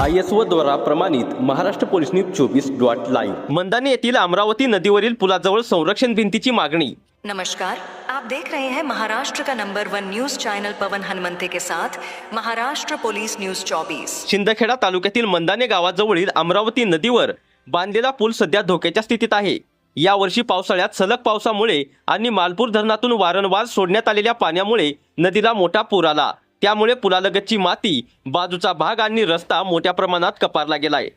I S O द्वारा प्रमाणित Maharashtra police news चोवीस डॉट लाईव्ह. मंदाने येथील अमरावती नदीवरील पुलाजवळ संरक्षण भिंतीची मागणी. नमस्कार आप देख रहे हैं महाराष्ट्र का number one news channel Pawan Hanumante के साथ महाराष्ट्र पुलिस न्यूज 24 शिंदखेडा तालुक्यातील मंदाने गावाजवळील अमरावती नदीवर बांधलेला पूल सध्या धोक्याच्या स्थितीत आहे. यावर्षी पावसाळ्यात सलग पावसामुळे आणि मालपूर धरणातून वारंवार सोडण्यात आलेल्या पाण्यामुळे नदीला मोठा पूर आला. त्यामुळे पुलालगतची माती बाजूचा भाग आणि रस्ता मोठ्या प्रमाणात कपारला गेलाय.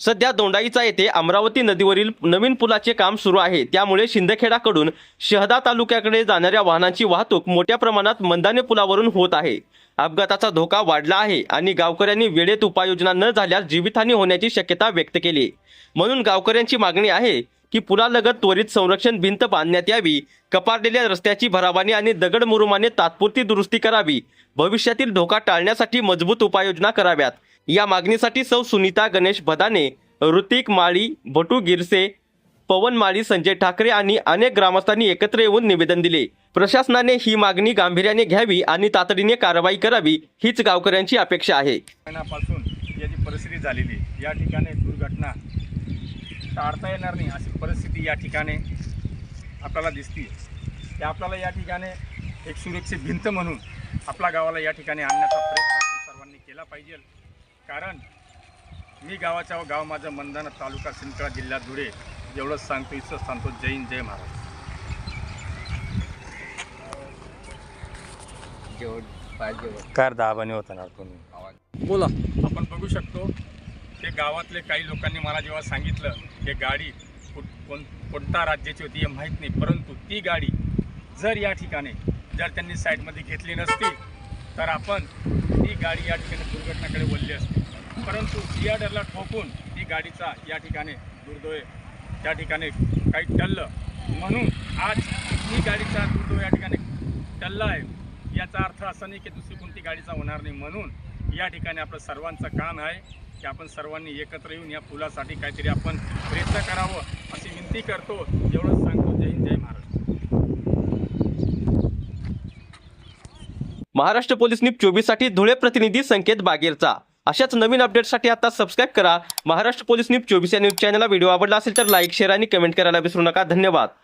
सध्या दोंडाईचा येथे अमरावती नदीवरील नवीन पुलाचे काम सुरू आहे. त्यामुळे शिंदखेडाकडून शहदा तालुक्याकडे जाणाऱ्या वाहनांची वाहतूक मोठ्या प्रमाणात मंदाने पुलावरून होत आहे. अपघाताचा धोका वाढला आहे आणि गावकऱ्यांनी वेळेत उपाययोजना न झाल्यास जीवितहानी होण्याची शक्यता व्यक्त केली. म्हणून गावकऱ्यांची मागणी आहे की पुलालगत त्वरित संरक्षण भिंत बांधण्यात यावी. कपारलेल्या रस्त्याची भरावाने आणि दगड मुरुमाने तात्पुरती दुरुस्ती करावी. भविष्यातील धोका टाळण्यासाठी मजबूत उपाययोजना कराव्यात. या मागणीसाठी सौ सुनीता गणेश भदाने ऋतिक माळी भटू गिरसे पवन माळी संजय ठाकरे आणि अनेक ग्रामस्थांनी एकत्र येऊन निवेदन दिले. प्रशासनाने ही मागणी गांभीर्याने घ्यावी आणि तातडीने कारवाई करावी हीच गावकऱ्यांची अपेक्षा आहे. महिन्यापासून याची परिस्थिती झालेली आहे. या ठिकाणी दुर्घटना टाळता येणार नाही अशी परिस्थिती या ठिकाणी आपल्याला दिसते ते आपल्याला या ठिकाणी एक सुरक्षित भिंत म्हणून आपल्या गावाला या ठिकाणी आणण्याचा प्रयत्न आपण सर्वांनी केला पाहिजे. कारण मी गावाच्या गाव माझं मंदाना तालुका सिंदखेडा जिल्हा धुळे एवढंच सांगतो इथं सांगतो. जय हिंद जय महाराज कार दाबाने होता ना तुम्ही. बोला आपण बघू शकतो. ते गावातले काही लोकांनी मला जेव्हा सांगितलं की गाडी कुठ कोण कोणत्या राज्याची होती हे माहीत नाही परंतु ती गाडी जर या ठिकाणी जर त्यांनी साईडमध्ये घेतली नसती तर आपण ती गाडी या ठिकाणी दुर्घटनाकडे वळली असती. परंतु डरला ठोकून ती गाडीचा या ठिकाणी दुर्दैव त्या ठिकाणी काही टललं. म्हणून आज ही गाडीचा दुर्दैव या ठिकाणी टल्ला आहे. याचा अर्थ असा नाही की दुसरी कोणती गाडीचा होणार नाही. म्हणून या ठिकाणी आपलं सर्वांचं काम आहे. की आपण सर्वांनी एकत्र येऊन या पुलासाठी काहीतरी आपण प्रयत्न करावं अशी विनंती करतो. एवढंच सांगतो. जय हिंद जय महाराष्ट्र. महाराष्ट्र पोलीस न्यूज चोवीससाठी धुळे प्रतिनिधी संकेत बागेरचा. अशाच नवीन अपडेटसाठी आता सबस्क्राईब करा. महाराष्ट्र पोलीस न्यूज चोवीस या न्यूज चॅनलला व्हिडिओ आवडला असेल तर लाईक शेअर आणि कमेंट करायला विसरू नका. धन्यवाद.